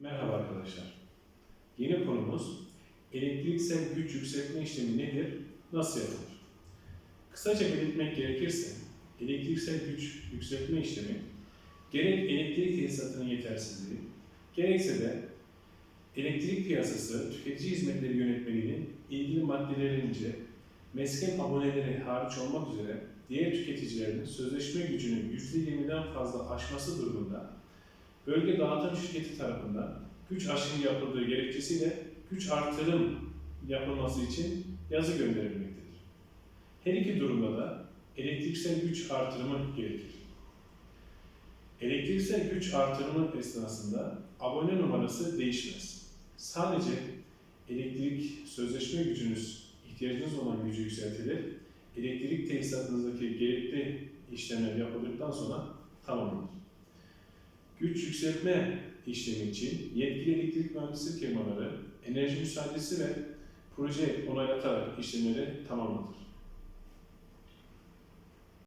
Merhaba arkadaşlar. Yeni konumuz elektriksel güç yükseltme işlemi nedir, nasıl yapılır? Kısaca belirtmek gerekirse elektriksel güç yükseltme işlemi gerek elektrik tesisatının yetersizliği, gerekse de elektrik piyasası tüketici hizmetleri yönetmeliğinin ilgili maddelerince mesken aboneleri hariç olmak üzere diğer tüketicilerin sözleşme gücünün %20'den fazla aşması durumunda bölge dağıtım şirketi tarafından güç aşımı yapıldığı gerekçesiyle güç artırım yapılması için yazı gönderilmektedir. Her iki durumda da elektriksel güç artırımı gerekir. Elektriksel güç artırımı esnasında abone numarası değişmez. Sadece elektrik sözleşme gücünüz, ihtiyacınız olan gücü yükseltilir. Elektrik tesisatınızdaki gerekli işlemler yapıldıktan sonra tamamlanır. Güç yükseltme işlemi için yetkili elektrik mühendislik firmaları enerji müsaadesi ve proje onaylatarak işlemleri tamamlanır.